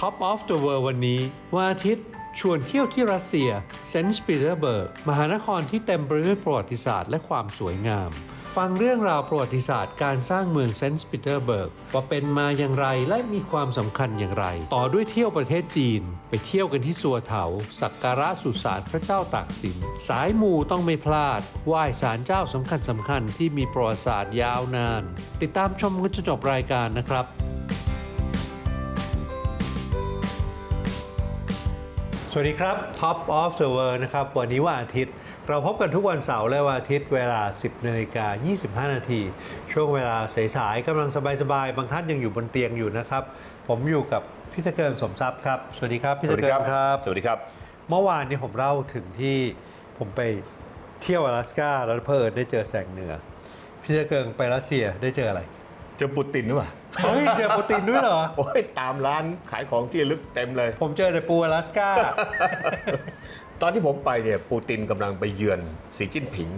Top of the World วันนี้วันอาทิตย์ ชวนเที่ยวที่รัสเซียเซนต์ปีเตอร์เบิร์กมหานครที่เต็มไปด้วยประวัติศาสตร์และความสวยงาม ฟังเรื่องราวประวัติศาสตร์การสร้างเมืองเซนต์ปีเตอร์เบิร์กว่าเป็นมาอย่างไรและมีความสำคัญอย่างไร ต่อด้วยเที่ยวประเทศจีน ไปเที่ยวกันที่สัวเถา สักการะสุสานพระเจ้าตากสิน สายมูต้องไม่พลาดไหว้ศาลเจ้าสำคัญสำคัญๆที่มีประวัติศาสตร์ยาวนาน ติดตามชมกันจนจบรายการนะครับ วัสดีครับ Top of the World นะครับ วันนี้วันอาทิตย์ เราพบกันทุกวันเสาร์และวันอาทิตย์เวลา 10นาฬิกา25 นาที ช่วงเวลาสายๆกำลังสบายๆ บางท่านยังอยู่บนเตียงอยู่นะครับ ผมอยู่กับพี่ตะเกิงสมทรัพย์ครับ สวัสดีครับพี่ตะเกิงครับ สวัสดีครับ เมื่อวานนี้ผมเล่าถึงที่ผมไปเที่ยวอลาสก้าแล้วเพอเอิญได้เจอแสงเหนือ พี่ตะเกิงไปรัสเซียได้เจออะไร เจอปูตินหรือเปล่า เฮ้ยเจอปูตินด้วยเหรอ โอ้ยตามร้านขายของที่ระลึกเต็มเลย ผมเจอในปูอลาสก้า ตอนที่ผมไปเนี่ยปูตินกำลังไปเยือนสีจิ้นผิง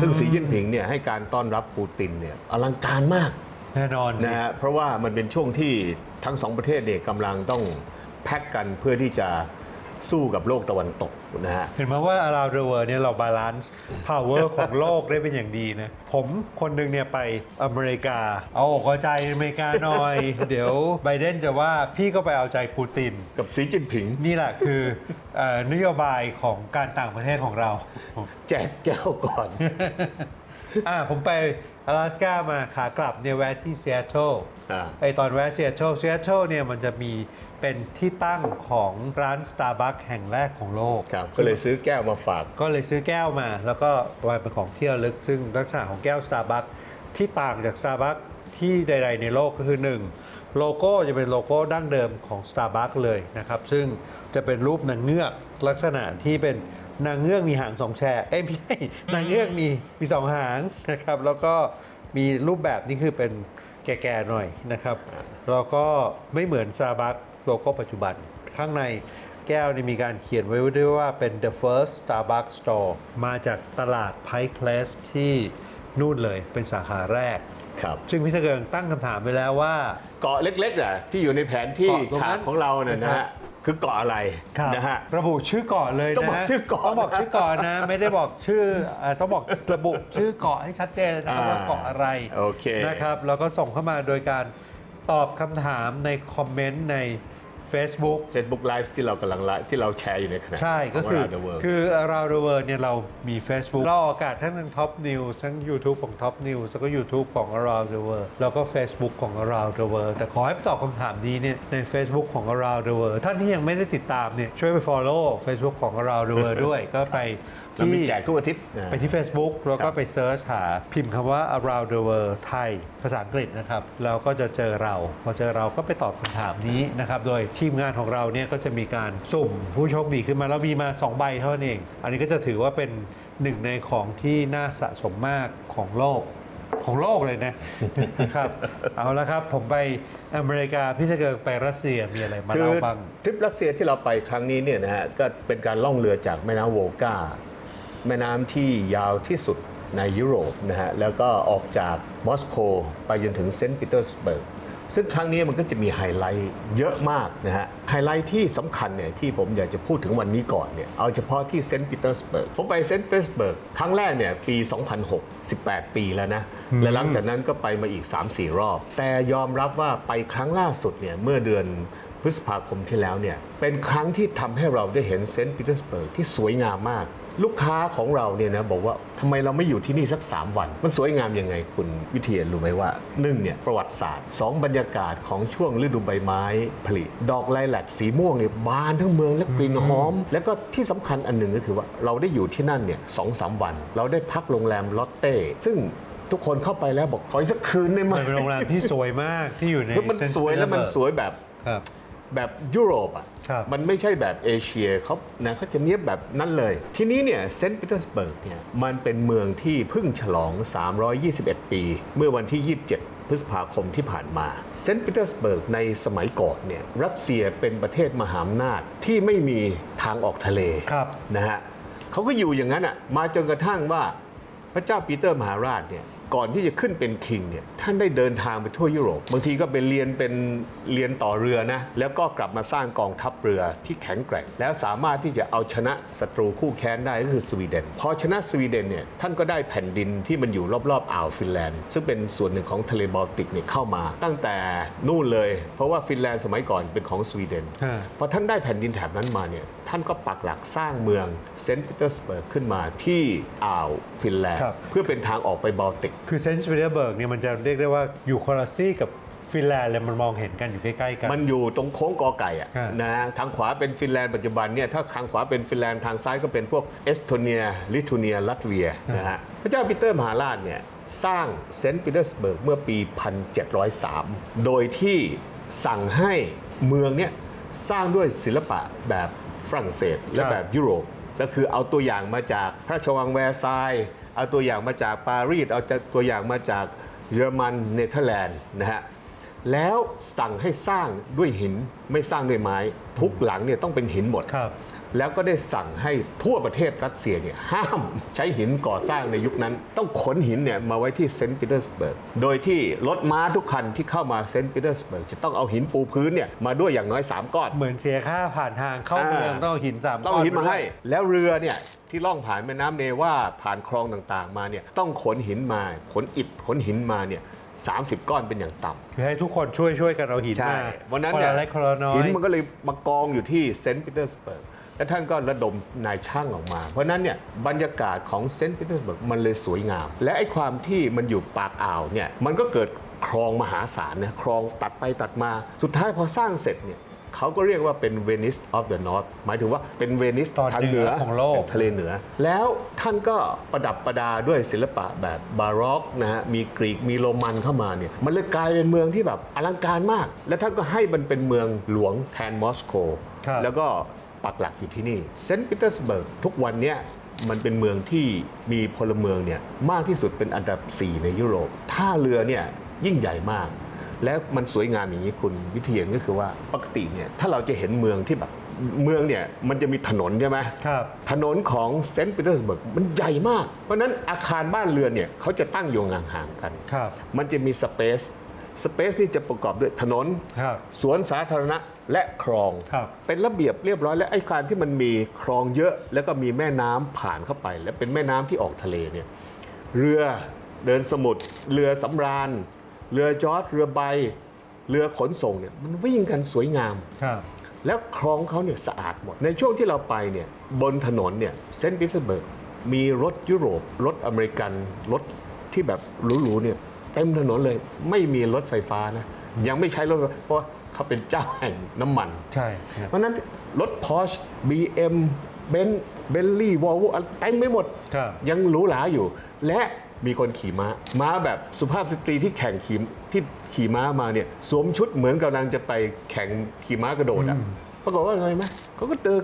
ซึ่งสีจิ้นผิงเนี่ยให้การต้อนรับปูตินเนี่ยอลังการมากแน่นอนสินะฮะเพราะว่ามันเป็นช่วงที่ทั้งสองประเทศเนี่ยกำลังต้องแพ็กกันเพื่อที่จะ สู้กับโลกตะวันตกนะฮะ เห็นไหมว่า around the world เนี่ยเราบาลานซ์ power ของโลกได้เป็นอย่างดีนะ ผมคนหนึ่งเนี่ยไปอเมริกา เอาอกเอาใจอเมริกาหน่อย เดี๋ยวไบเดนจะว่าพี่ก็ไปเอาใจปูติน กับสีจิ้นผิง นี่แหละคือเอ่อนโยบายของการต่างประเทศของเรา แจกแก้วก่อน อ่าผมไปอลาสก้ามาขากลับเนี่ยแวะที่ซีแอตเทิลอ่า ไอตอนแวะซีแอตเทิลซีแอตเทิลเนี่ยมันจะมี เป็นที่ตั้งของร้าน Starbucks แห่งแรกของโลก ครับก็เลยซื้อแก้วมาฝาก ก็เลยซื้อแก้วมา แล้วก็ไว้เป็นของที่ระลึก ซึ่งลักษณะของแก้ว Starbucks ที่ต่างจาก Starbucks ที่ใด ๆ ในโลกก็คือ 1 โลโก้จะเป็นโลโก้ดั้งเดิมของ Starbucks เลยนะครับ ซึ่งจะเป็นรูปนางเงือกลักษณะที่เป็นนางเงือกมีหางสองแฉกเอ้ยไม่ใช่นางเงือกมีมีสองหางนะครับ แล้วก็มีรูปแบบนี้คือเป็นแก่ๆหน่อยนะครับ แล้วก็ไม่เหมือน Starbucks โลโก้ปัจจุบัน ข้างในแก้วนี่มีการเขียนไว้ด้วยว่าเป็น the first Starbucks store มาจากตลาด Pike Place ที่นู่นเลยเป็นสาขาแรก ครับ ซึ่งพี่ตะเกิงตั้งคำถามไปแล้วว่า เกาะเล็กๆอะที่อยู่ในแผนที่เกาะตรงนั้นฉากของเราเนี่ยนะครัฮะบคือเกาะอะไรนะฮะ ระบุชื่อเกาะเลยต้องนะบอกฮะชื่อเกาะต้องบอกชื่อเกาะนะ ไม่ได้บอกชื่อเอ่อต้องบอกระบุชื่อเกาะให้ชัดเจนนะครับอ่าว่าเกาะอะไรโอเคนะครับแล้วก็ส่งเข้ามาโดยการ ตอบคำถามในคอมเมนต์ใน Facebook Facebook Live ที่เรากำลังไลฟ์ที่เราแชร์อยู่ในขณะใช่ก็ของคือ Around the World คือ around the world เนี่ยเรามี Facebook เราออกอากาศทั้งทาง Top News ทั้ง YouTube ของ Top News แล้วก็ YouTube ของ around the world แล้วก็ Facebook ของ around the world แต่ขอให้ตอบคำถามนี้เนี่ยใน Facebook ของ around the world ท่านที่ยังไม่ได้ติดตามเนี่ยช่วยไป follow Facebook ของ around the world ด้วยก็ไป เรามีที่แจกทุกอาทิตย์นะไปที่ Facebook แล้วก็ครับไปเซิร์ชหาพิมพ์คำว่า around the world ไทยภาษาอังกฤษนะครับแล้วก็จะเจอเรา พอเจอเราก็ไปตอบคำถามนี้นะครับ โดยทีมงานของเราเนี่ยก็จะมีการสุ่มผู้โชคดีขึ้นมาแล้วมีมา 2 ใบเท่านั้นเอง อันนี้ก็จะถือว่าเป็นหนึ่งในของที่น่าสะสมมากของโลกของโลกเลยนะนะครับ เอาละครับ ผมไปอเมริกาพี่จะเกิดไปรัสเซียมีอะไรมาคือเล่าบ้างทริปรัสเซียที่เราไปครั้งนี้เนี่ยนะฮะก็เป็นการล่องเรือจากแม่น้ำโวกา แม่น้ำที่ยาวที่สุดในยุโรปนะฮะแล้วก็ออกจากมอสโกไปจนถึงเซนต์ปีเตอร์สเบิร์กซึ่งครั้งนี้มันก็จะมีไฮไลท์เยอะมากนะฮะไฮไลท์ที่สำคัญเนี่ยที่ผมอยากจะพูดถึงวันนี้ก่อนเนี่ยเอาเฉพาะที่เซนต์ปีเตอร์สเบิร์กผมไปเซนต์ปีเตอร์สเบิร์กครั้งแรกเนี่ยปี 2006 18 ปีแล้วนะ และหลังจากนั้นก็ไปมาอีก 3-4 รอบ แต่ยอมรับว่าไปครั้งล่าสุดเนี่ยเมื่อเดือน พฤษภาคมที่แล้วเนี่ยเป็นครั้งที่ทำให้เราได้เห็นเซนต์ปีเตอร์สเบิร์กที่สวยงามมาก ลูกค้าของเราเนี่ยนะบอกว่าทำไมเราไม่อยู่ที่นี่สัก 3 วัน มันสวยงามยังไงคุณวิเทียนรู้ไหมว่าหนึ่งเนี่ยประวัติศาสตร์สองบรรยากาศของช่วงฤดูใบไม้ผลิดอกไลแลกสีม่วงเนี่ยบานทั้งเมืองและกลิ่นหอม แล้วก็ที่สำคัญอันหนึ่งก็คือว่าเราได้อยู่ที่นั่นเนี่ยสองสามวัน เราได้พักโรงแรมลอตเต้ซึ่งทุกคนเข้าไปแล้วบอกขออีกสักคืนได้ไหมมันเป็นโรงแรมที่สวยมากที่อยู่ในคือมัน Saint สวยแล้วมัน Petersburg สวยแบบครับ แบบยุโรปอะครับมันไม่ใช่แบบเอเชียเขานะเขาจะเนียบแบบนั้นเลย ทีนี้เนี่ยเซนต์ปีเตอร์สเบิร์กเนี่ยมันเป็นเมืองที่เพิ่งฉลอง 321 ปี เมื่อวันที่ 27พฤษภาคมที่ผ่านมาเซนต์ปีเตอร์สเบิร์กในสมัยก่อนเนี่ยรัสเซียเป็นประเทศมหาอำนาจที่ไม่มีทางออกทะเลครับนะฮะเขาก็อยู่อย่างนั้นอะมาจนกระทั่งว่าพระเจ้าปีเตอร์มหาราชเนี่ย ก่อนที่จะขึ้นเป็นคิงเนี่ยท่านได้เดินทางไปทั่วยุโรป บางทีก็ไปเรียนเป็นเรียนต่อเรือนะ แล้วก็กลับมาสร้างกองทัพเรือที่แข็งแกร่ง แล้วสามารถที่จะเอาชนะศัตรูคู่แค้นได้ก็คือสวีเดนพอชนะสวีเดนเนี่ยท่านก็ได้แผ่นดินที่มันอยู่รอบๆอ่าวฟินแลนด์ ซึ่งเป็นส่วนหนึ่งของทะเลบอลติกเนี่ยเข้ามา ตั้งแต่นู่นเลย เพราะว่าฟินแลนด์สมัยก่อนเป็นของสวีเดนฮะพอท่านได้แผ่นดินแถบนั้นมาเนี่ยท่านก็ปักหลักสร้างเมืองเซนต์ปีเตอร์สเบิร์กขึ้นมาที่อ่าวฟินแลนด์ครับเพื่อเป็นทางออกไปบอลติกคือเซนต์ปีเตอร์เบิร์กเนี่ยมันจะเรียกได้ว่าอยู่คนละซี่กับฟินแลนด์เลยมันมองเห็นกันอยู่ใกล้ๆกัน มันอยู่ตรงโค้งกอไก่อะฮะนะฮะทางขวาเป็นฟินแลนด์ปัจจุบันเนี่ยถ้าทางขวาเป็นฟินแลนด์ทางซ้ายก็เป็นพวกเอสโตเนีย ลิทัวเนีย ลัตเวียนะฮะพระเจ้าปีเตอร์มหาราชเนี่ยสร้างเซนต์ปีเตอร์สเบิร์กเมื่อปี 1703 โดยที่สั่งให้เมืองเนี่ยสร้างด้วยศิลปะแบบฝรั่งเศสและครับ แบบยุโรปก็คือเอาตัวอย่างมาจากพระราชวังแวร์ซายน์ เอาตัวอย่างมาจากปารีสเอาตัวอย่างมาจากเยอรมันเนเธอร์แลนด์นะฮะแล้วสั่งให้สร้างด้วยหินไม่สร้างด้วยไม้ ทุกหลังเนี่ยต้องเป็นหินหมดครับ แล้วก็ได้สั่งให้ทั่วประเทศรัสเซียเนี่ยห้ามใช้หินก่อสร้างในยุคนั้น ต้องขนหินเนี่ยมาไว้ที่เซนต์ปีเตอร์สเบิร์ก โดยที่รถม้าทุกคันที่เข้ามาเซนต์ปีเตอร์สเบิร์กจะต้องเอาหินปูพื้นเนี่ยมาด้วยอย่างน้อย 3 ก้อน เหมือนเสียค่าผ่านทางเข้าอ่าเมืองต้องเอาหินสามต้องเอาหินมาให้ก้แล้วเรือเนี่ยที่ล่องผ่านแม่น้ำเนว่าผ่านคลองต่างๆ มาเนี่ยต้องขนหินมาขนอิฐขนหินมาเนี่ย30 ก้อนเป็นอย่างต่ำคือให้ทุกคนช่วยช่วยกันเอาหินใช่มาวันนั้นคนเนี่ยละเล็กคนละน้อยหินมันก็เลยมากองอยู่ที่เซนต์ปีเตอร์สเบิร์ก และท่านก็ระดมนายช่างออกมา เพราะฉะนั้นเนี่ยบรรยากาศของเซนต์ปีเตอร์สเบิร์กมันเลยสวยงาม และไอ้ความที่มันอยู่ปากอ่าวเนี่ยมันก็เกิดคลองมหาศาลนะคลองตัดไปตัดมาสุดท้ายพอสร้างเสร็จเนี่ยเขาก็เรียกว่าเป็นเวนิส of the North หมายถึงว่าเป็นเวนิสตอนทางเหเหนืนืออของโลกทะเลเหนือ แล้วท่านก็ประดับประดาด้วยศิลปะแบบบาร็อกนะฮะมีกรีกมีโรมันเข้ามาเนี่ยมันเลยกลายเป็นเมืองที่แบบอลังการมาก และท่านก็ให้มันเป็นเมืองหลวงแทนมอสโกครับแล้วก็ ปักหลักอยู่ที่นี่เซนต์ปีเตอร์สเบิร์กทุกวันเนี้ยมันเป็นเมืองที่มีพลเมืองเนี่ยมากที่สุดเป็นอันดับ 4 ในยุโรปท่าเรือเนี่ยยิ่งใหญ่มาก และมันสวยงามอย่างนี้คุณวิเทียนก็คือว่าปกติเนี่ยถ้าเราจะเห็นเมืองที่แบบเมืองเนี่ยมันจะมีถนนใช่ไหมครับถนนของเซนต์ปีเตอร์สเบิร์กมันใหญ่มาก เพราะฉะนั้นอาคารบ้านเรือนเนี่ยเขาจะตั้งอยู่ห่างๆกันครับมันจะมีสเปซ สเปซนี่จะประกอบด้วยถนน ครับ สวนสาธารณะและคลอง ครับ เป็นระเบียบเรียบร้อยและไอ้การที่มันมีคลองเยอะ แล้วก็มีแม่น้ำผ่านเข้าไป และเป็นแม่น้ำที่ออกทะเลเนี่ยเรือเดินสมุทรเรือสำราญ เรือจอดเรือใบ เรือขนส่งเนี่ยมันวิ่งกันสวยงาม ครับ แล้วคลองเขาเนี่ยสะอาดหมด ในช่วงที่เราไปเนี่ยบนถนนเนี่ยเซนต์ปีเตอร์สเบิร์กมีรถยุโรป รถอเมริกัน รถที่แบบหรูๆเนี่ย เต็มถนนเลย ไม่มีรถไฟฟ้านะยังไม่ใช้รถไฟเพราะว่าเขาเป็นเจ้าแห่งน้ำมัน ใช่ครับเพราะฉะนั้นรถ Porsche BM เบนเบลลี่วอลโวเต็มไปหมดครับยังหรูหราอยู่ และมีคนขี่ม้า ม้าแบบสุภาพสตรีที่แข่งขี่ที่ขี่ม้ามาเนี่ยสวมชุดเหมือนกำลังจะไปแข่งขี่ม้ากระโดดอะปรากฏว่าไงไหมเขาก็เดิน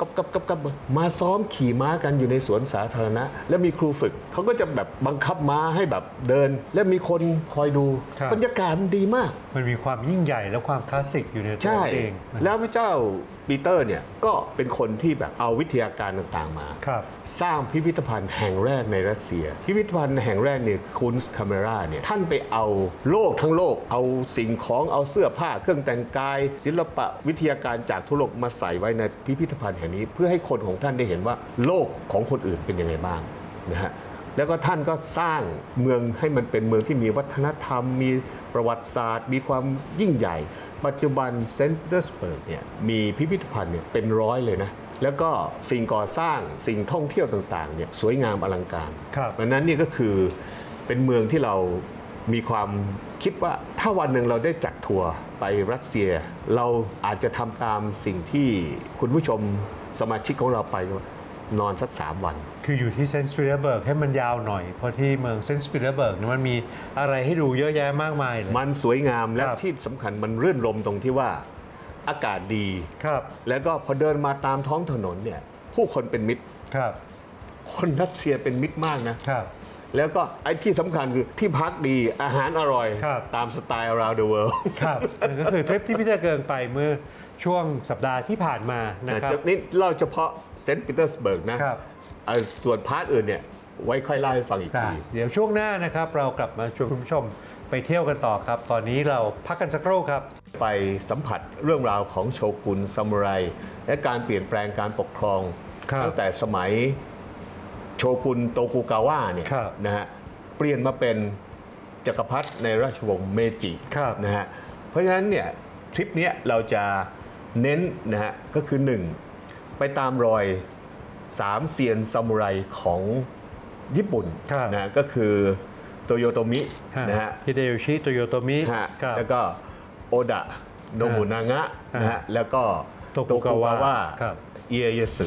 กับกับกับกับมาซ้อมขี่ม้ากันอยู่ในสวนสาธารณะ แล้วมีครูฝึกเขาก็จะแบบบังคับม้าให้แบบเดิน และมีคนคอยดูครับ บรรยากาศมันดีมาก มันมีความยิ่งใหญ่และความคลาสสิกอยู่ในตัวใช่ เองนะแล้วพระเจ้าปีเตอร์เนี่ยก็เป็นคนที่แบบเอาวิทยาการต่างๆมา ครับ สร้างพิพิธภัณฑ์แห่งแรกในรัสเซีย พิพิธภัณฑ์แห่งแรกเนี่ยคุนส์คาเมราเนี่ยท่านไปเอาโลกทั้งโลก เอาสิ่งของเอาเสื้อผ้าเครื่องแต่งกาย ศิลปะวิทยาการจากทั่วโลกมาใส่ไว้ในพิพิธภัณฑ์แห่งนี้ เพื่อให้คนของท่านได้เห็นว่าโลกของคนอื่นเป็นยังไงบ้างนะฮะแล้วก็ท่านก็สร้างเมืองให้มันเป็นเมืองที่มีวัฒนธรรม มีประวัติศาสตร์ มีความยิ่งใหญ่ ปัจจุบันเซนต์เดอร์สเบิร์กเนี่ยมีพิพิธภัณฑ์เนี่ยเป็นร้อยเลยนะแล้วก็สิ่งก่อสร้างสิ่งท่องเที่ยวต่างๆเนี่ยสวยงามอลังการครับดังนั้นนี่ก็คือเป็นเมืองที่เรามีความคิดว่าถ้าวันหนึ่งเราได้จัดทัวร์ไปรัสเซีย เราอาจจะทำตามสิ่งที่คุณผู้ชม สมาชิกของเราไปนอนสักสามวัน คืออยู่ที่เซนต์ปีเตอร์เบิร์กให้มันยาวหน่อย เพราะที่เมืองเซนต์ปีเตอร์เบิร์กเนี่ยมันมีอะไรให้ดูเยอะแยะมากมายเลย มันสวยงามและครับที่สำคัญมันรื่นรมตรงที่ว่าอากาศดีครับ แล้วก็พอเดินมาตามท้องถนนเนี่ย ผู้คนเป็นมิตรครับ คนรัสเซียเป็นมิตรมากนะครับ แล้วก็ไอ้ที่สำคัญคือที่พักดีอาหารอร่อย ครับ ตามสไตล์ around the world ครับนั่นก็คือทริปที่พี่เจเกิงไปเมื่อ ช่วงสัปดาห์ที่ผ่านมานะครับนี่เล่าเฉพาะเซนต์ปีเตอร์สเบิร์กนะครับเอ่อส่วนพาร์ทอื่นเนี่ยไว้ค่อยเล่าให้ฟังอีกได้ที เดี๋ยวช่วงหน้านะครับ เรากลับมาชวนคุณผู้ชมไปเที่ยวกันต่อครับ ตอนนี้เราพักกันสักครู่ครับ ไปสัมผัสเรื่องราวของโชกุนซามูไร และการเปลี่ยนแปลงการปกครองครับตั้งแต่สมัยโชกุนโตกุกาวะเนี่ยครับนะฮะเปลี่ยนมาเป็นจักรพรรดิในราชวงศ์เมจิครับนะฮะเพราะฉะนั้นเนี่ยทริปเนี้ยเราจะ เน้นนะฮะก็คือ 1 ไปตามรอยสามเซียนซามูไรของญี่ปุ่นครับนะฮะก็คือโตโยโตมินะฮะฮิเดโยชิโตโยโตมิฮะครับแล้วก็โอดะโนบุนางะนะฮะแล้วก็โตกุกาวะครับเอียยสึ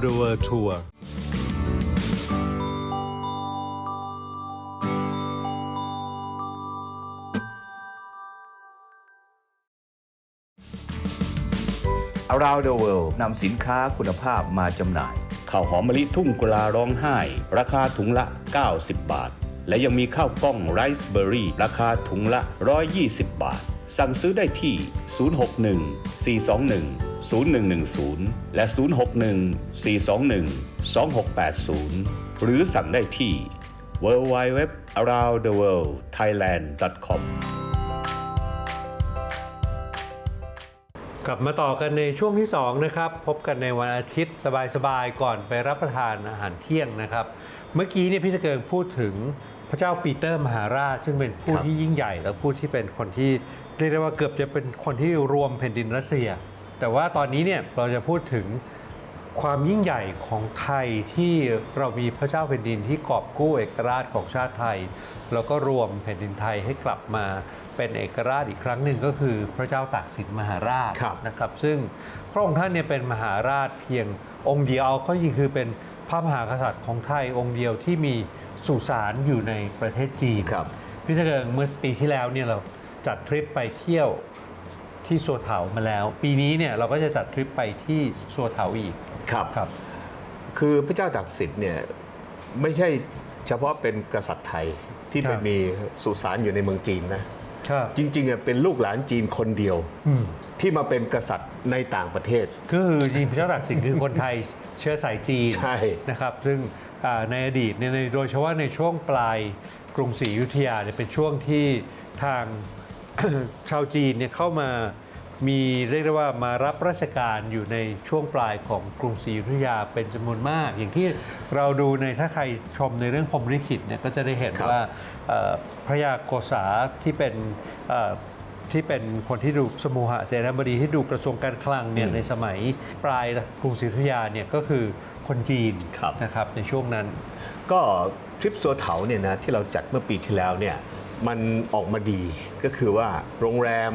the world tour อ r o u n d the World นำสินค้าคุณภาพมาจำหน่าย ข้าวหอมมะลิทุ่งกุลาร้องไห้ ราคาถุงละ 90 บาท และยังมีข้าวกล้องไรซ์เบอร์รี่ ราคาถุงละ 120 บาท สั่งซื้อได้ที่ 061 421 0110 และ 061 421 2680 หรือสั่งได้ที่ www aroundtheworldthailand.com กลับมาต่อกันในช่วงที่ 2 นะครับ พบกันในวันอาทิตย์สบายๆ ก่อนไปรับประทานอาหารเที่ยงนะครับ เมื่อกี้เนี่ยพี่ตะเกิงพูดถึง พระเจ้าปีเตอร์มหาราช ซึ่งเป็นผู้ครับที่ยิ่งใหญ่ และผู้ที่เป็นคนที่เรียกได้ว่าเกือบจะเป็นคนที่รวมแผ่นดินรัสเซีย แต่ว่าตอนนี้เนี่ยเราจะพูดถึงความยิ่งใหญ่ของไทยที่เรามีพระเจ้าแผ่นดินที่กอบกู้เอกราชของชาติไทย แล้วก็รวมแผ่นดินไทยให้กลับมาเป็นเอกราชอีกครั้งหนึ่งก็คือพระเจ้าตากสินมหาราชครับนะครับ ซึ่งพระองค์ท่านเนี่ยเป็นมหาราชเพียงองค์เดียวเขาจริงคือเป็นพระมหากษัตริย์ของไทยองค์เดียวที่มี สุสานอยู่ในประเทศจีนครับพี่ตะเกิงเมื่อปีที่แล้วเนี่ยเราจัดทริปไปเที่ยวที่สัวเถามาแล้ว ปีนี้เนี่ยเราก็จะจัดทริปไปที่สัวเถาอีกครับครับ คือพระเจ้าตากสินเนี่ยไม่ใช่เฉพาะเป็นกษัตริย์ไทยที่ครัไปบมีสุสานอยู่ในเมืองจีนนะครับจริงๆอะเป็นลูกหลานจีนคนเดียวอืมที่มาเป็นกษัตริย์ในต่างประเทศก็คือจริงๆพระเจ้าตากสินคือคนไทยเชื้อสายจีนใช่นะครับ ซึ่งอ่า ในอดีตเนี่ยในโดยเฉพาะในช่วงปลายกรุงศรีอยุธยาเนี่ยเป็นช่วงที่ทางชาวจีนเนี่ยเข้ามามีเรียกได้ว่ามารับราชการอยู่ในช่วงปลายของกรุงศรีอยุธยาเป็นจำนวนมาก อย่างที่เราดูในถ้าใครชมในเรื่องพรหมลิขิตเนี่ยก็จะได้เห็นครับว่าเอ่อพระยาโกษาที่เป็นเอ่อ ที่เป็นคนที่ดูสมุหะเสนาบดีที่ดูกระทรวงการคลังเนี่ยในสมัยปลายกรุงศรีอยุธยาเนี่ยก็คือคนจีนครับนะครับในช่วงนั้น ก็ทริปสัวเถาเนี่ยนะที่เราจัดเมื่อปีที่แล้วเนี่ยมันออกมาดีก็คือว่าโรงแรม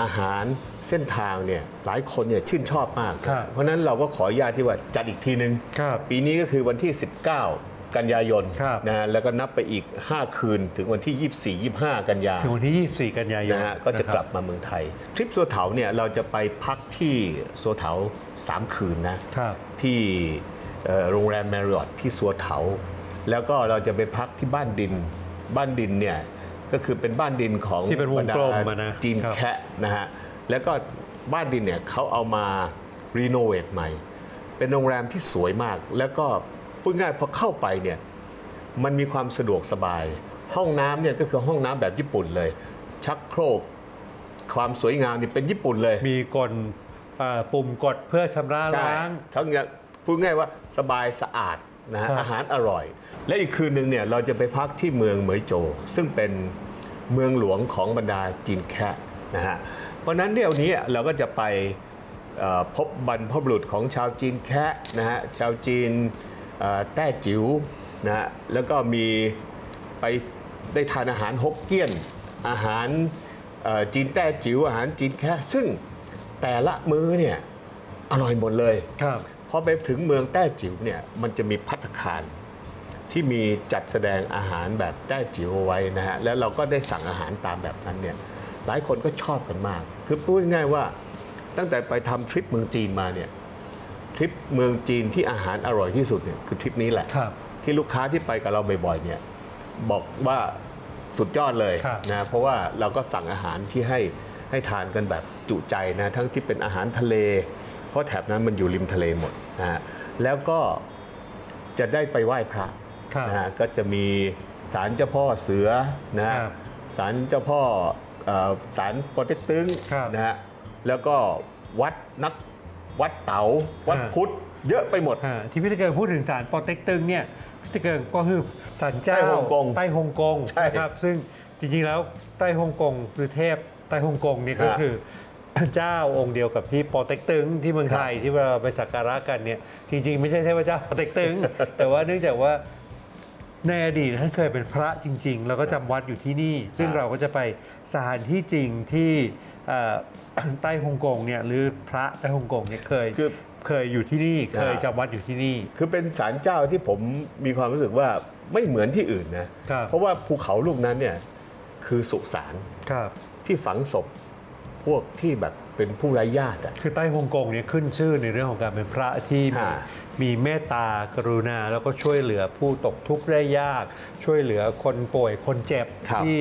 อาหารเส้นทางเนี่ยหลายคนเนี่ยชื่นชอบมากครับเพราะฉะนั้นเราก็ขออนุญาตที่ว่าจัดอีกทีนึงครับปีนี้ก็คือวันที่ 19 กันยายนครับ นะฮะแล้วก็นับไปอีก 5 คืนถึงวันที่ 24 25 กันยาถึงวันที่ 24 กันยายนนะฮะก็จะนครับกลับมาเมืองไทย ทริปสัวเถาเนี่ยเราจะไปพักที่สัวเถา 3 คืนนะ ครับ ที่เอ่อโรงแรมแมริออทที่สัวเถา แล้วก็เราจะไปพักที่บ้านดิน บ้านดินเนี่ยก็คือเป็นบ้านดินของที่เป็นวงบรรดากลมอะนะจีนครับแคะนะฮะแล้วก็บ้านดินเนี่ยเขาเอามารีโนเวทใหม่ เป็นโรงแรมที่สวยมาก แล้วก็ พูดง่ายพอเข้าไปเนี่ยมันมีความสะดวกสบาย ห้องน้ำเนี่ยก็คือห้องน้ำแบบญี่ปุ่นเลย ชักโครกความสวยงามนี่เป็นญี่ปุ่นเลยมีกลเอ่อปุ่มกดเพื่อชำระใช่ล้าง ทั้งอย่างพูดง่ายว่าสบายสะอาดนะฮะครับ อาหารอร่อย และอีกคืนหนึ่งเนี่ยเราจะไปพักที่เมืองเหมยโจซึ่งเป็นเมืองหลวงของบรรดาจีนแคะนะฮะเพราะฉะนั้นเดี๋ยวนี้เราก็จะไปเอ่อพบบรรพบุรุษของชาวจีนแคะนะฮะชาวจีนเอ่อ แต้จิ๋วนะฮะแล้วก็มีไปได้ทานอาหารฮกเกี้ยน อาหารเอ่อจีนแต้จิ๋วอาหารจีนแคะซึ่งแต่ละมื้อเนี่ยอร่อยหมดเลยครับพอไปถึงเมืองแต้จิ๋วเนี่ยมันจะมีพัตตาคารที่มีจัดแสดงอาหารแบบแต้จิ๋วเอาไว้นะฮะแล้วเราก็ได้สั่งอาหารตามแบบนั้นเนี่ยหลายคนก็ชอบกันมาก คือพูดง่ายๆว่าตั้งแต่ไปทำทริปเมืองจีนมาเนี่ย ทริปเมืองจีนที่อาหารอร่อยที่สุดเนี่ยคือทริปนี้แหละ ครับ ที่ลูกค้าที่ไปกับเราบ่อยๆเนี่ยบอกว่าสุดยอดเลยครับ นะเพราะว่าเราก็สั่งอาหารที่ให้ให้ทานกันแบบจุใจนะทั้งที่เป็นอาหารทะเล เพราะแถบนั้นมันอยู่ริมทะเลหมดนะฮะแล้วก็จะได้ไปไหว้พระครับนะฮะก็จะมีศาลเจ้าพ่อเสือนะฮะครับศาลเจ้าพ่อเอ่อศาลปอเต็กตึงครับ นะฮะแล้วก็วัดนัก วัดเต๋าวัดอ่าพุทธ เยอะไปหมดอ่าที่พี่ตะเกิงพูดถึงศาลปอเต็กตึงเนี่ยพี่ตะเกิงก็คือศาลเจ้าใต้ฮ่องกงใต้ฮ่องกงใช่นะครับซึ่งจริงๆแล้วใต้ฮ่องกงหรือเทพใต้ฮ่องกงนี่ก็ฮะคือเจ้าองค์เดียวกับที่ปอเต็กตึงที่เมืองไทยที่เราไปสักการะกันเนี่ยจริงๆ ไม่ใช่เทพเจ้าปอเต็กตึงแต่ว่าเนื่องจากว่าในอดีตท่านเคยเป็นพระจริง ๆ แล้วก็จำวัดอยู่ที่นี่ ซึ่งครับเราก็จะไปสถานที่จริงที่เอ่อ ใต้ฮ่องกงเนี่ยหรือพระใต้ฮ่องกงเนี่ยเคยคือเคยอยู่ที่นี่ครับเคยจำวัดอยู่ที่นี่ คือเป็นศาลเจ้าที่ผมมีความรู้สึกว่าไม่เหมือนที่อื่นนะครับเพราะว่าภูเขาลูกนั้นเนี่ยคือสุสานครับที่ฝังศพพวกที่แบบเป็นผู้ไร้ญาติอะคือใต้ฮ่องกงเนี่ยขึ้นชื่อในเรื่องของการเป็นพระที่มีฮะมีเมตตากรุณาแล้วก็ช่วยเหลือผู้ตกทุกข์ได้ยาก ช่วยเหลือคนป่วยคนเจ็บครับที่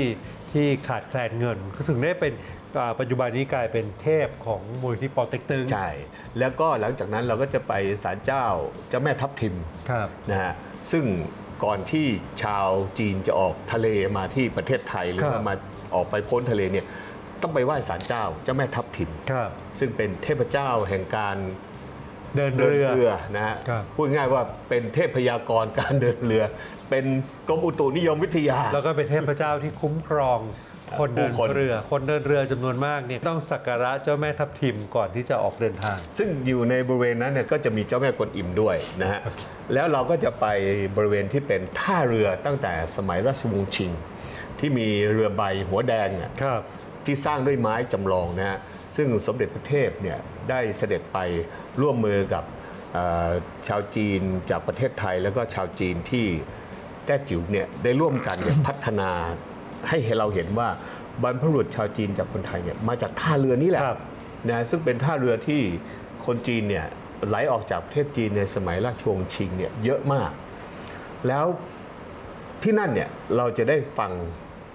ที่ขาดแคลนเงินก็ถึงได้เป็นอ่า ปัจจุบันนี้กลายเป็นเทพของมูลที่ปอเต็กตึง ใช่ แล้วก็หลังจากนั้นเราก็จะไปศาลเจ้าเจ้าแม่ทับทิมครับนะฮะซึ่งก่อนที่ชาวจีนจะออกทะเลมาที่ประเทศไทยหรือครับว่ามาออกไปพ้นทะเลเนี่ยต้องไปไหว้ศาลเจ้าเจ้าแม่ทับทิมครับซึ่งเป็นเทพเจ้าแห่งการเดินเดินเรือเรือนะฮะครับพูดง่ายว่าเป็นเทพยากรการเดินเรือ เป็นกรมอุตุนิยมวิทยา แล้วก็เป็นเทพเจ้าที่คุ้มครอง คนเดินผู้คน เรือ คนเดินเรือจำนวนมากเนี่ยต้องสักการะเจ้าแม่ทับทิมก่อนที่จะออกเดินทาง ซึ่งอยู่ในบริเวณนั้นเนี่ยก็จะมีเจ้าแม่กวนอิมด้วยนะฮะ แล้วเราก็จะไปบริเวณที่เป็นท่าเรือตั้งแต่สมัยราชวงศ์ชิง ที่มีเรือใบหัวแดงอะครับ ที่สร้างด้วยไม้จำลองนะฮะ ซึ่งสมเด็จพระเทพเนี่ยได้เสด็จไปร่วมมือกับเอ่อชาวจีนจากประเทศไทย แล้วก็ชาวจีนที่แต้จิ๋วเนี่ยได้ร่วมกันเนี่ยพัฒนา ให้เราเห็นว่าบรรพบุรุษชาวจีนจากคนไทยเนี่ยมาจากท่าเรือนี่แหละครับนะซึ่งเป็นท่าเรือที่คนจีนเนี่ยไหลออกจากประเทศจีนในสมัยราชวงศ์ชิงเนี่ยเยอะมาก แล้วที่นั่นเนี่ยเราจะได้ฟัง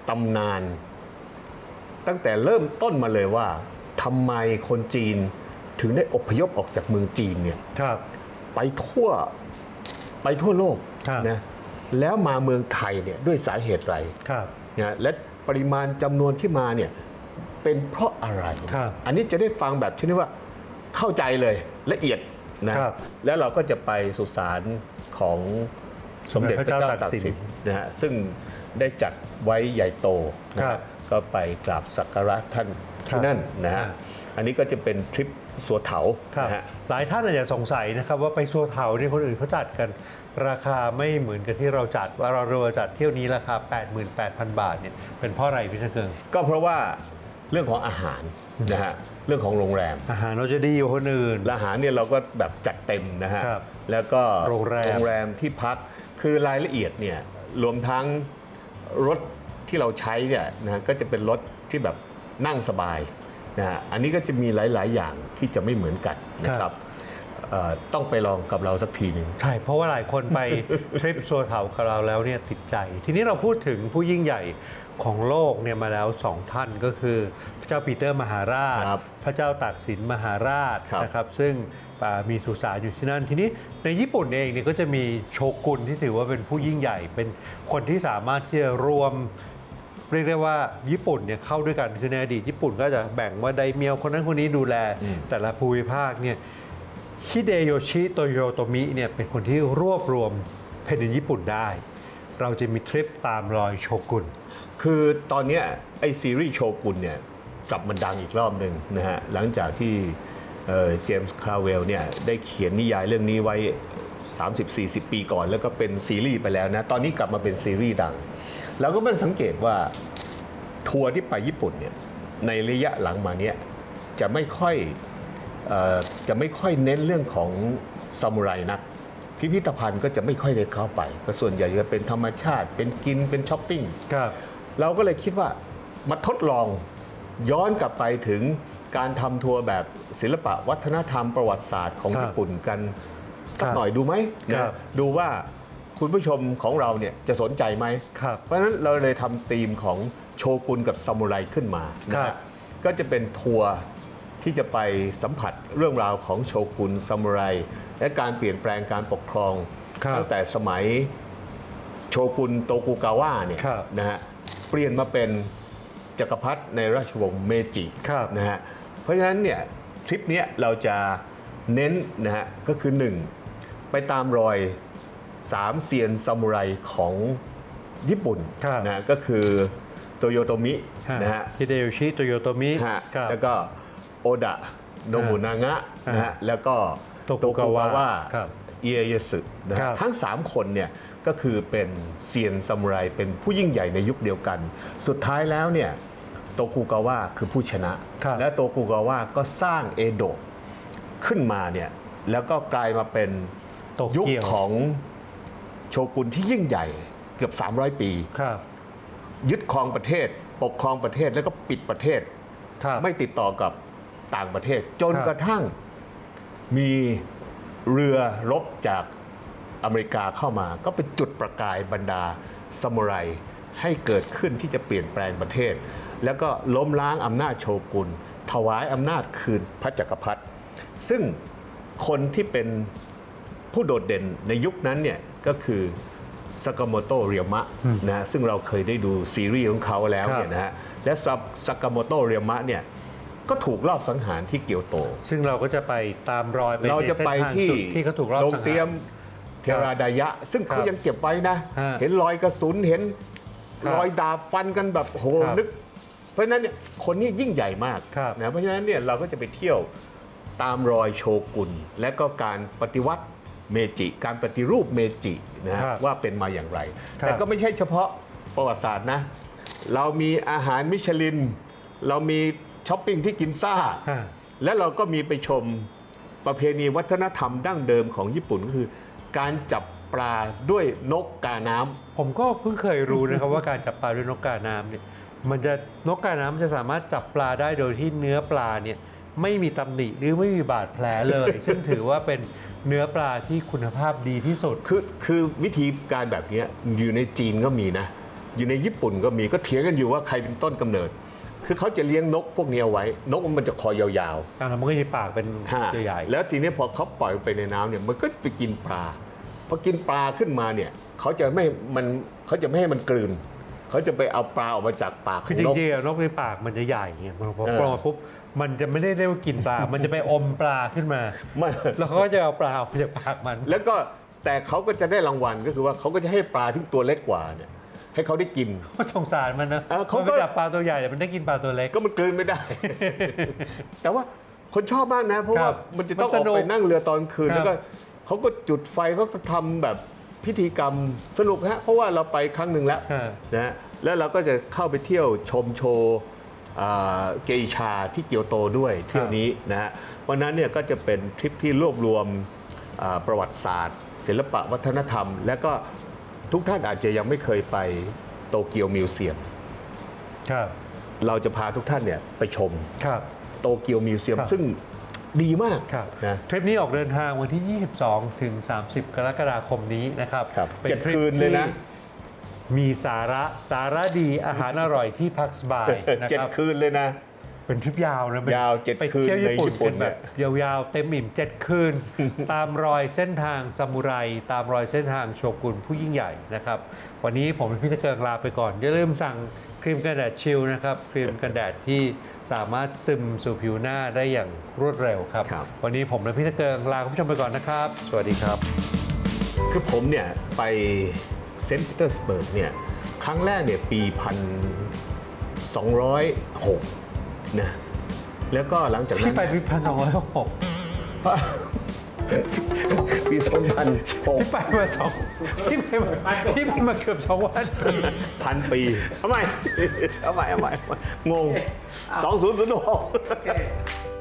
ตำนาน ตั้งแต่เริ่มต้นมาเลยว่าทำไมคนจีนถึงได้อพยพออกจากเมืองจีนเนี่ยครับไปทั่วไปทั่วโลกครับนะแล้วมาเมืองไทยเนี่ยด้วยสาเหตุไรครับ นะและปริมาณจำนวนที่มาเนี่ยเป็นเพราะอะไร ครับ อันนี้จะได้ฟังแบบชนิดว่าเข้าใจเลยละเอียดนะครับ แล้วเราก็จะไปสุสานของสมเด็จพระเจ้าตากสินนะฮะซึ่งได้จัดไว้ใหญ่โตนะครัฮะบก็ไปกราบสักการะท่านครัที่บนั่นนะฮะอ่าอันนี้ก็จะเป็นทริป สัวเถาครับนะฮะ หลายท่านอาจจะสงสัยนะครับว่าไปซัวเถาที่คนอื่นเขาจัดกัน ราคาไม่เหมือนกับที่เราจัดว่าเราเราจัดเที่ยวนี้ราคา 88,000 บาทเนี่ยเป็นเพราะอะไรพี่ชะเกิงก็เพราะว่าเรื่องของอาหารนะฮะเรื่องของโรงแรมอาหารเราจะดีกว่าคนอื่น และอาหารเนี่ยเราก็แบบจัดเต็มนะฮะครับแล้วก็โรงแรมแรมที่พักคือรายละเอียดเนี่ยรวมทั้งรถที่เราใช้เนี่ยนะก็จะเป็นรถที่แบบนั่งสบายนะฮะอันนี้ก็จะมีหลาย ๆ อย่าง ที่จะไม่เหมือนกันนะครับเอ่อต้องไปลองกับเราสักทีหนึ่งใช่ เพราะว่าหลายคนไปทริปซัวเถากับเราแล้วเนี่ยติดใจ ทีนี้เราพูดถึงผู้ยิ่งใหญ่ของโลกเนี่ยมาแล้วสองท่านก็คือ พระเจ้าปีเตอร์มหาราชครับพระเจ้าตากสินมหาราชครับนะครับซึ่งอ่ามีสุสานอยู่ที่นั่น ทีนี้ในญี่ปุ่นเองเนี่ยก็จะมีโชกุนที่ถือว่าเป็นผู้ยิ่งใหญ่ เป็นคนที่สามารถที่จะรวม เรียกได้ว่าญี่ปุ่นเนี่ยเข้าด้วยกันคือในอดีตญี่ปุ่นก็จะแบ่งว่าไดเมียวคนนั้นคนนี้ดูแล อืม แต่ละภูมิภาคเนี่ยฮิเดโยชิโตโยโตมิเนี่ยเป็นคนที่รวบรวมแผ่นดินญี่ปุ่นได้ เราจะมีทริปตามรอยโชกุน คือตอนเนี้ยไอซีรีส์โชกุนเนี่ยกลับมาดังอีกรอบหนึ่งนะฮะ หลังจากที่เจมส์คราเวลเนี่ยได้เขียนนิยายเรื่องนี้ไว้ 30-40 ปีก่อน แล้วก็เป็นซีรีส์ไปแล้วนะ ตอนนี้กลับมาเป็นซีรีส์ดัง แล้วก็มันสังเกตว่าทัวร์ที่ไปญี่ปุ่นเนี่ยในระยะหลังมาเนี้ยจะไม่ค่อยเอ่อจะไม่ค่อยเน้นเรื่องของซามูไรนักพิพิธภัณฑ์ก็จะไม่ค่อยได้เข้าไปก็ส่วนใหญ่จะเป็นธรรมชาติ เป็นกินเป็นช้อปปิ้งครับเราก็เลยคิดว่ามาทดลองย้อนกลับไปถึงการทำทัวร์แบบศิลปะวัฒนธรรมประวัติศาสตร์ของครับญี่ปุ่นกันสักครับหน่อยดูไหมครันะบดูว่า คุณผู้ชมของเราเนี่ยจะสนใจไหม ครับ เพราะฉะนั้นเราเลยทำธีมของโชกุนกับซามูไรขึ้นมานะครัฮะบ ก็จะเป็นทัวร์ที่จะไปสัมผัสเรื่องราวของโชกุนซามูไร และการเปลี่ยนแปลงการปกครอง ครับตั้งแต่สมัยโชกุนโตกุกาวะเนี่ยครับนะฮะเปลี่ยนมาเป็นจักรพรรดิในราชวงศ์เมจิครับ นะฮะเพราะฉะนั้นเนี่ยทริปเนี้ยเราจะเน้นนะฮะก็คือ1ไปตามรอย สามเซียนซามูไรของญี่ปุ่นครับนะฮะก็คือโตโยโตมินะฮะฮิเดโยชิโตโยโตมิฮะครับแล้วก็โอดะโนบุนางะนะฮะแล้วก็โตกุกาวะครับเอียยสึนะฮะครับทั้ง 3 คนเนี่ยก็คือเป็นเซียนซามูไรเป็นผู้ยิ่งใหญ่ในยุคเดียวกัน สุดท้ายแล้วเนี่ยโตกุกาวะคือผู้ชนะครับและโตกุกาวะก็สร้างเอโดะขึ้นมาเนี่ยแล้วก็กลายมาเป็นโตยุคเกียวของ โชกุนที่ยิ่งใหญ่เกือบ 300 ปีครับยึดครองประเทศ ปกครองประเทศแล้วก็ปิดประเทศ ครับ ไม่ติดต่อกับต่างประเทศ จนครับ กระทั่งมีเรือรบจากอเมริกาเข้ามา ก็เป็นจุดประกายบรรดาซามูไรให้เกิดขึ้นที่จะเปลี่ยนแปลงประเทศ แล้วก็ล้มล้างอำนาจโชกุน ถวายอำนาจคืนพระจักรพรรดิซึ่งคนที่เป็นผู้โดดเด่นในยุคนั้นเนี่ย ก็คือสากาโมโตเรียมะนะฮะซึ่งเราเคยได้ดูซีรีส์ของเขาแล้วเนี่ยนะฮะและสากาโมโตเรียมะเนี่ยก็ถูกลอบสังหารที่เกียวโต ซึ่งเราก็จะไปตามรอยไปเราจะในส้นไปทางที่จุดที่เขาถูกรอบโรงสังหารเตรียมเทราดายะ ซึ่งเขาครับยังเก็บไว้นะฮะเห็นรอยกระสุนเห็นครับรอยดาบฟันกันแบบโหครับนึก เพราะฉะนั้นเนี่ยคนนี้ยิ่งใหญ่มากครับนะเพราะฉะนั้นเนี่ยเราก็จะไปเที่ยวตามรอยโชกุนและก็การปฏิวัติ เมจิการปฏิรูปเมจินะฮะครับว่าเป็นมาอย่างไร ครับ แต่ก็ไม่ใช่เฉพาะประวัติศาสตร์นะ เรามีอาหารมิชลิน เรามีช้อปปิ้งที่กินซ่า ฮะ และเราก็มีไปชมประเพณีวัฒนธรรมดั้งเดิมของญี่ปุ่นก็คือ การจับปลาด้วยนกกาน้ำ ผมก็เพิ่งเคยรู้นะครับ ว่าการจับปลาด้วยนกกาน้ำเนี่ยมันจะนกกาน้ำจะสามารถจับปลาได้โดยที่เนื้อปลาเนี่ยไม่มีตำหนิหรือไม่มีบาดแผลเลย ซึ่งถือว่าเป็น เนื้อปลาที่คุณภาพดีที่สุด คือคือวิธีการแบบเนี้ยอยู่ในจีนก็มีนะ อยู่ในญี่ปุ่นก็มีก็เถียงกันอยู่ว่าใครเป็นต้นกำเนิด คือเขาจะเลี้ยงนกพวกนี้เอาไว้ นกมันจะคอยาวอ่าแล้วมันก็จะปากเป็นๆฮะใหญ่ๆแล้วทีนี้พอเขาปล่อยไปในน้ำเนี่ยมันก็ไปกินปลาพอกินปลาขึ้นมาเนี่ยเขาจะไม่มันเขาจะไม่ให้มันกลืนเขาจะไปเอาปลาออกมาจากปากขคือองจนกริงๆอะนกในปากมันจะใหญ่ไงพอพอเออปลงมาปุ๊บ มันจะไม่ได้เรียกว่ากินปลา มันจะไปอมปลาขึ้นมา ไม่แล้วเขาก็จะเอาปลาออกมาจากปากมัน แล้วก็แต่เขาก็จะได้รางวัลก็คือว่าเขาก็จะให้ปลาที่ตัวเล็กกว่าเนี่ยให้เขาได้กิน ก็สงสารมันนะเออเขาก็มันไปจับปลาตัวใหญ่แต่มันได้กินปลาตัวเล็ก ก็มันกลืนไม่ได้ แต่ว่าคนชอบมากนะ เพราะครัว่าบมันจะต้องมันอสอกนุกไปนั่งเรือตอนคืน ครับ แล้วก็เขาก็จุดไฟเขาก็ทำแบบพิธีกรรมสนุกฮะเพราะว่าเราไปครั้งหนึ่งแล้วฮะนะฮะแล้วเราก็จะเข้าไปเที่ยวชมโชว์อ่า เกอิชาที่เกียวโตด้วยเที่ยวนี้นะฮะวันนั้นเนี่ยก็จะเป็นทริปที่รวบรวมอ่าประวัติศาสตร์ ศิลปะวัฒนธรรม และก็ทุกท่านอาจจะยังไม่เคยไปโตเกียวมิวเซียมครับเราจะพาทุกท่านเนี่ยไปชมครับโตเกียวมิวเซียมครับซึ่งดีมากครับนะทริปนี้ออกเดินทางวันที่ 22 ถึง 30 กรกฎาคมนี้นะครับครับเป็นเจ็ดทริปคืนเลยนะที่ มีสาระสาระดีอาหารอร่อยที่พักสบายนะเจ็ดครับ คืนเลยนะ เป็นทริปยาวนะป็นยาวเจ็ดไปคืนเที่ยวญี่ปุ่นในญี่ปุ่นกันแบบยาวๆ เต็มอิ่มเจ็ดคืน ตามรอยเส้นทางซามูไร ตามรอยเส้นทางโชกุนผู้ยิ่งใหญ่นะครับ วันนี้ผมเป็นพี่ตะเกิงลาไปก่อน อย่าลืมสั่งครีมกันแดดชิลนะครับครีมกันแดดที่สามารถซึมสู่ผิวหน้าได้อย่างรวดเร็วครับ ครับ วันนี้ผมและพี่ตะเกิงลาคุณผู้ชมไปก่อนนะครับ สวัสดีครับ คือผมเนี่ยไป เซนต์ปีเตอร์สเบิร์กเนี่ยครั้งแรกเนี่ยปี1206นะแล้วก็หลังจากนั้พี่นไปปีพันธ์สองร้อยหกปี2006 พี่ไปมาสองพี่ไปมาพี่ไปมาเกือบสองวันพันปีทำไม เอาใหม่เอาใหม่งง 2006